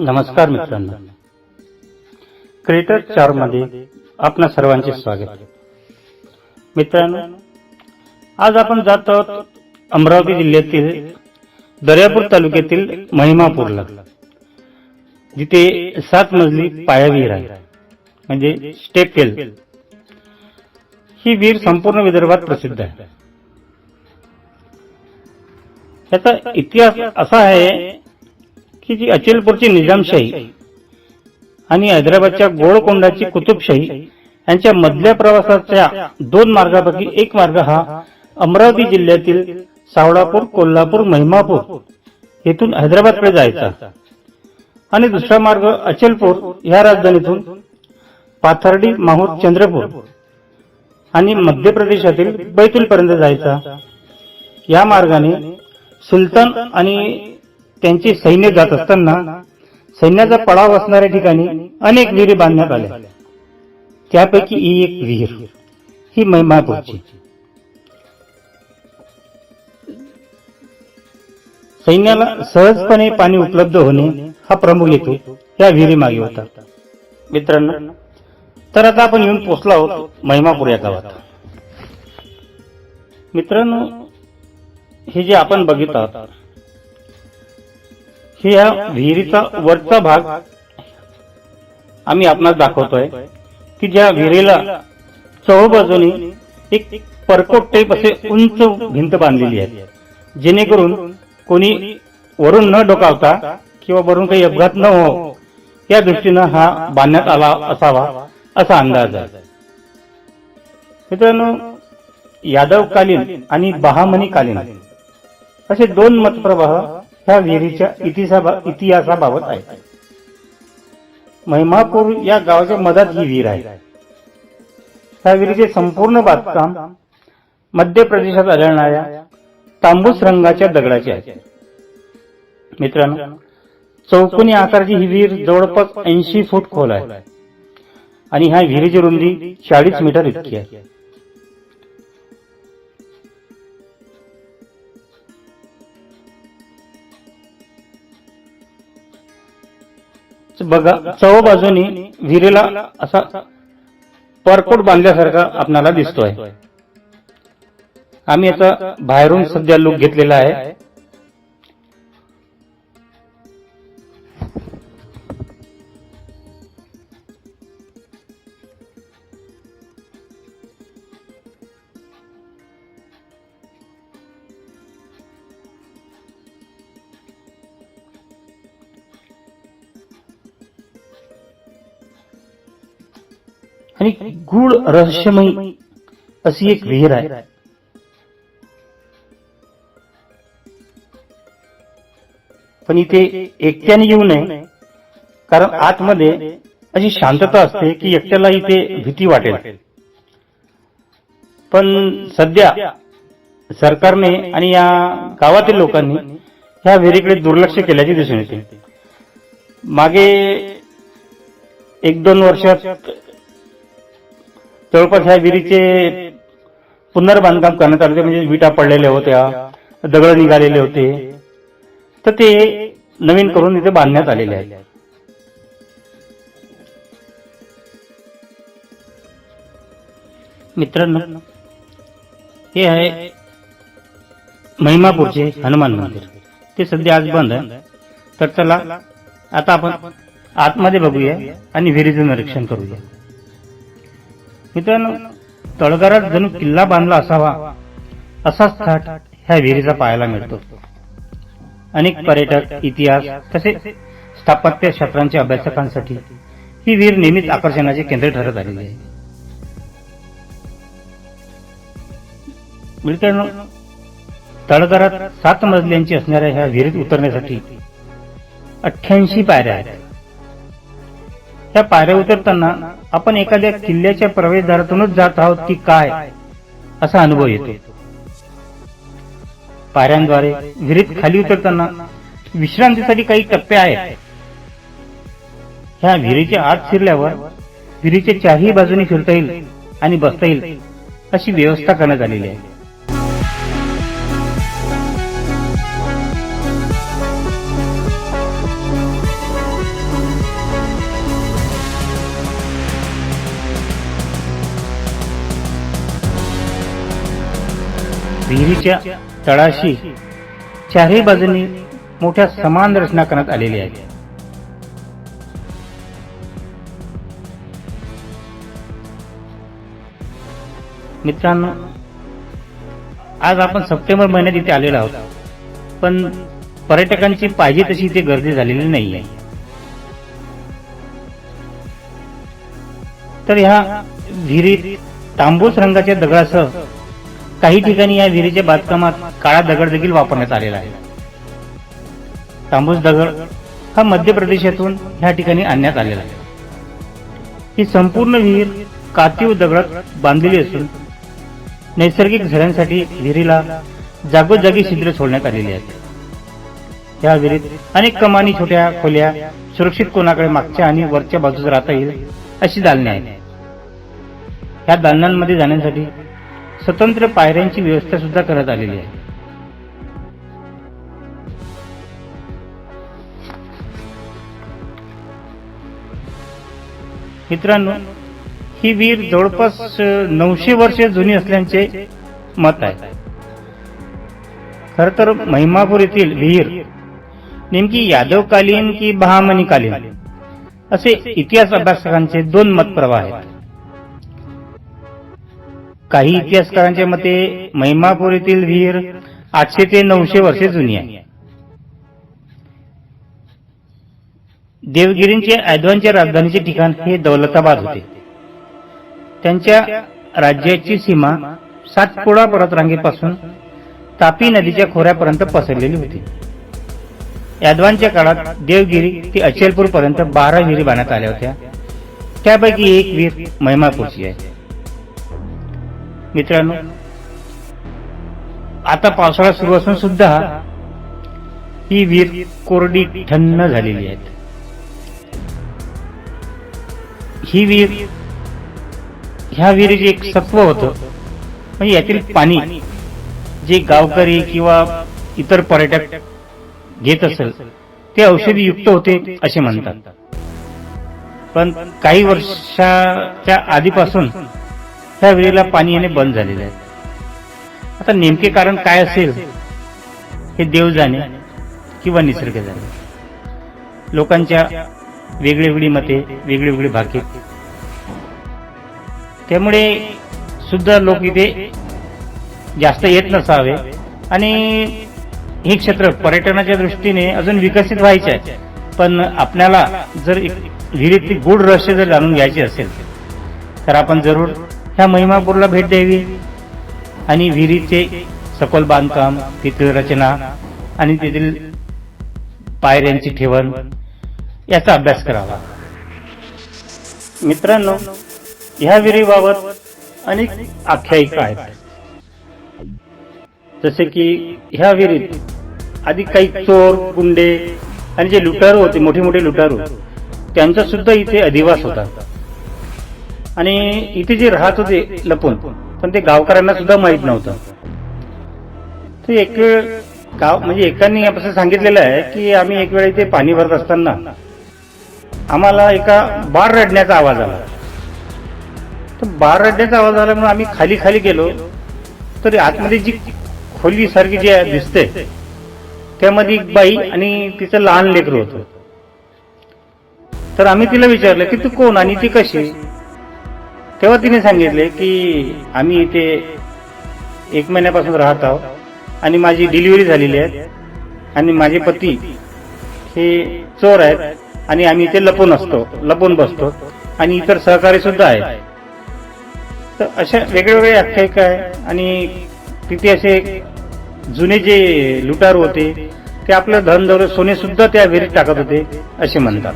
नमस्कार मित्रांनो. क्रिएटर चारमध्ये आपणा सर्वांचे स्वागत. मित्रांनो आज आपण जात आहोत अमरावती जिल्ह्यातील दर्यापूर तालुक्यातील महिमापूरला जिथे सात मजली पायावीर आहे म्हणजे स्टेप वेल ही वीर संपूर्ण विदर्भात प्रसिद्ध आहे. त्याचा इतिहास असा आहे की जी अचलपूरची निजामशाही आणि हैदराबादच्या गोळकोंडाची कुतुबशाही यांच्या मधल्या प्रवासाच्या दोन मार्गापैकी एक मार्ग हा अमरावती जिल्ह्यातील सावळापूर कोल्हापूर महिमापूर येथून हैदराबादकडे जायचा. आणि दुसरा मार्ग अचलपूर या राजधानीतून पाथर्डी माहूर चंद्रपूर आणि मध्य प्रदेशातील बैतूल पर्यंत जायचा. या मार्गाने सुलतान आणि त्यांचे सैन्य जात असताना सैन्याचा पडाव असणाऱ्या ठिकाणी अनेक विहिरी बांधण्यात आल्या. त्यापैकी ही एक विहीर ही महिमापूरची सैन्याला सहजपणे पाणी उपलब्ध होणे हा प्रमुख हेतू या विहिरी मागे होता. मित्रांनो तर आता आपण येऊन पोहोचलो आहोत महिमापूर या गावात. मित्रांनो हे जे आपण बघित आहोत हे या विहिरीचा वरचा भाग आम्ही आपणास दाखवतोय की ज्या विहिरीला चौबाजूनी एक परकोट टाईप असे उंच भिंत बांधलेली आहे जेणेकरून कोणी वरून न डोकावता किंवा वरून काही अपघात न हो या दृष्टीनं हा बांधण्यात आला असावा असा अंदाज आहे. मित्रांनो यादवकालीन आणि बहामनीकालीन असे दोन मतप्रवाह ह्या विहिरीच्या इतिहासाबाबत आहे. महिमापूर या गावाच्या मधात ही विहीर आहे. ह्या विहिरीचे संपूर्ण बांधकाम मध्य प्रदेशात आढळणाऱ्या तांबूस रंगाच्या दगडाचे आहे. मित्रांनो चौकोनी आकाराची ही विहीर जवळपास ऐंशी फूट खोल आहे आणि ह्या विहिरीची रुंदी चाळीस मीटर इतकी आहे. बघा चव बाजूनी विहिरीला असा परकोट बांधल्यासारखा आपणाला दिसतोय. आम्ही याचा बाहेरून सध्या लुक घेतलेला आहे. आणि गूढ रहस्यमयी अशी एक विहीर आहे. पण इथे एकट्याने येऊ नये कारण आतमध्ये अशी शांतता असते की एकट्याला इथे भीती वाटेल. पण सध्या सरकारने आणि या गावातील लोकांनी ह्या विहिरीकडे दुर्लक्ष केल्याचे दिसून येते. मागे एक दोन वर्षात जवळपास ह्या विहिरीचे पुनर्बांधकाम करण्यात आले होते म्हणजे विटा पडलेल्या होत्या दगड निघालेले होते. तर ते नवीन करून इथे बांधण्यात आलेले आहे मित्रांनो हे आहे महिमापूरचे हनुमान मंदिर. ते सध्या आज बंद आहे. तर चला आता आपण आतमध्ये बघूया आणि विहिरीचं निरीक्षण करूया. मित्रांनो तळघरात जणू किल्ला बांधला असावा असाच थाट ह्या विहिरीचा पाहायला मिळतो. अनेक पर्यटक इतिहास तसेच स्थापत्य क्षेत्रांच्या अभ्यासकांसाठी ही विहीर नेहमीच आकर्षणाचे केंद्र ठरत आलेली आहे. मित्रांनो तळघरात सात मजल्यांची असणाऱ्या ह्या विहिरीत उतरण्यासाठी अठ्ठ्याऐंशी पायऱ्या आहेत. त्या पायऱ्या उतरताना आपण एखाद्या किल्ल्याच्या प्रवेशद्वारातूनच जात आहोत की काय असा अनुभव येतो. पायऱ्यांद्वारे विहिरीत खाली उतरताना विश्रांतीसाठी काही टप्पे आहेत. ह्या विहिरीच्या आत शिरल्यावर विहिरीच्या चारही बाजूने फिरता येईल आणि बसता येईल अशी व्यवस्था करण्यात आलेली आहे. विहिरीच्या तळाशी चारही बाजूंनी मोठ्या समान रचना करण्यात आलेली आहे. मित्रांनो आज आपण सप्टेंबर महिन्यात इथे आलेलो आहोत. पण पर्यटकांची पाहिजे तशी इथे गर्दी झालेली नाही आहे तर ह्या विहिरीत तांबूस रंगाच्या दगडासह काही ठिकाणी या विहिरीच्या बांधकामात काळा दगड देखील वापरण्यात आलेला आहे. तांबूस दगड हा मध्य प्रदेशातून ह्या ठिकाणी आणण्यात आलेला आहे. ही संपूर्ण विहीर कातीव दगडात बांधलेली असून नैसर्गिक झऱ्यांसाठी विहिरीला जागोजागी छिद्र सोडण्यात आलेली आहेत. या विहिरीत अनेक कमानी छोट्या खोल्या सुरक्षित कोणाकडे मागच्या आणि वरच्या बाजूस राहता येईल अशी दालने आहेत. ह्या दालनांमध्ये जाण्यासाठी स्वतंत्र पायऱ्यांची व्यवस्था सुद्धा करण्यात आलेली आहे. मित्रांनो ही विहीर जवळपास नऊशे वर्षे जुनी असल्याचे मत आहे. खर तर महिमापूर येथील विहीर नेमकी यादवकालीन की बहामनीकालीन असे इतिहास अभ्यासकांचे दोन मत प्रवाह आहेत. काही इतिहासकारांच्या मते महिमापूर येथील विहीर आठशे ते नऊशे वर्षे जुनी आहे. देवगिरींचे ऐदवानच्या राजधानीचे ठिकाण हे दौलताबाद होते. त्यांच्या राज्याची सीमा सातपुडा पर्वतरांगेपासून तापी नदीच्या खोऱ्यापर्यंत पसरलेली होती. यादवांच्या काळात देवगिरी ते अचलपूर पर्यंत बारा विहिरी बांधण्यात आल्या होत्या. त्यापैकी एक वीर महिमापूरची आहे. मित्रांनो आता पावसाळा सुरू असून सुद्धा ही विहीर कोरडी थंड झालेली आहे ही विहीर ह्या विहिरीचे एक सत्व होतं. म्हणजे यातील पाणी जे गावकरी किंवा इतर पर्यटक घेत असेल ते औषधी युक्त होते असे म्हणतात. पण काही वर्षाच्या आधीपासून ह्या विहिरीला पाणी येणे बंद झालेले आहे. आता नेमके कारण काय असेल हे देव जाणे किंवा निसर्ग जाणे. लोकांच्या वेगळी मते वेगळी वेगळी भाके. त्यामुळे सुद्धा लोक इथे जास्त येत नसावे आणि हे क्षेत्र पर्यटनाच्या दृष्टीने अजून विकसित व्हायचे आहे. पण आपल्याला जर विहिरीतली गूढ रहस्य जर जाणून घ्यायचे असेल तर आपण जरूर ह्या महिमापूरला भेट द्यावी. आणि विहिरीचे सखोल बांधकाम तेथील रचना आणि तेथील पायऱ्यांची ठेवण याचा अभ्यास करावा. मित्रांनो ह्या विहिरीबाबत अनेक आख्यायिका आहेत. जसे की ह्या विहिरीत आधी काही चोर गुंडे आणि जे लुटारू होते मोठे मोठे लुटारू त्यांचा सुद्धा इथे अधिवास होता. आणि इथे जे राहत होते लपून पण ते गावकऱ्यांना सुद्धा माहीत नव्हतं. ते एक वेळ गाव म्हणजे एकांनी असं सांगितलेलं आहे की आम्ही एक वेळ इथे पाणी भरत असताना आम्हाला एका बार रडण्याचा आवाज आला. तर बार रडण्याचा आवाज आला म्हणून आम्ही खाली खाली गेलो तरी आतमध्ये जी खोली सारखी जी आहे दिसते त्यामध्ये एक बाई आणि तिचं लहान लेकरू होतं. तर आम्ही तिला विचारलं की तू कोण आणि ती कशी? तेव्हा तिने सांगितले की आम्ही इथे एक महिन्यापासून राहत आहोत आणि माझी डिलिव्हरी झालेली आहे आणि माझे पती हे चोर आहेत आणि आम्ही इथे लपून असतो लपून बसतो आणि इतर सहकारी सुद्धा आहेत. तर अशा वेगवेगळे आख्यायिका आहे आणि तिथे असे जुने जे लुटारू होते ते आपलं धन दौर सोने सुद्धा त्या विहिरीत टाकत होते असे म्हणतात.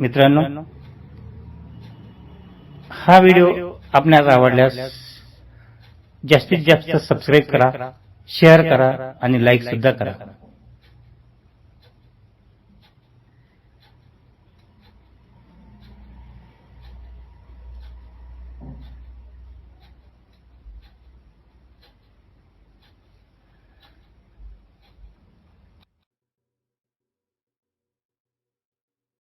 मित्रांनो हा व्हिडिओ आपणास आवडल्यास जास्तीत जास्त सबस्क्राईब करा शेअर करा आणि लाईक सुद्धा करा.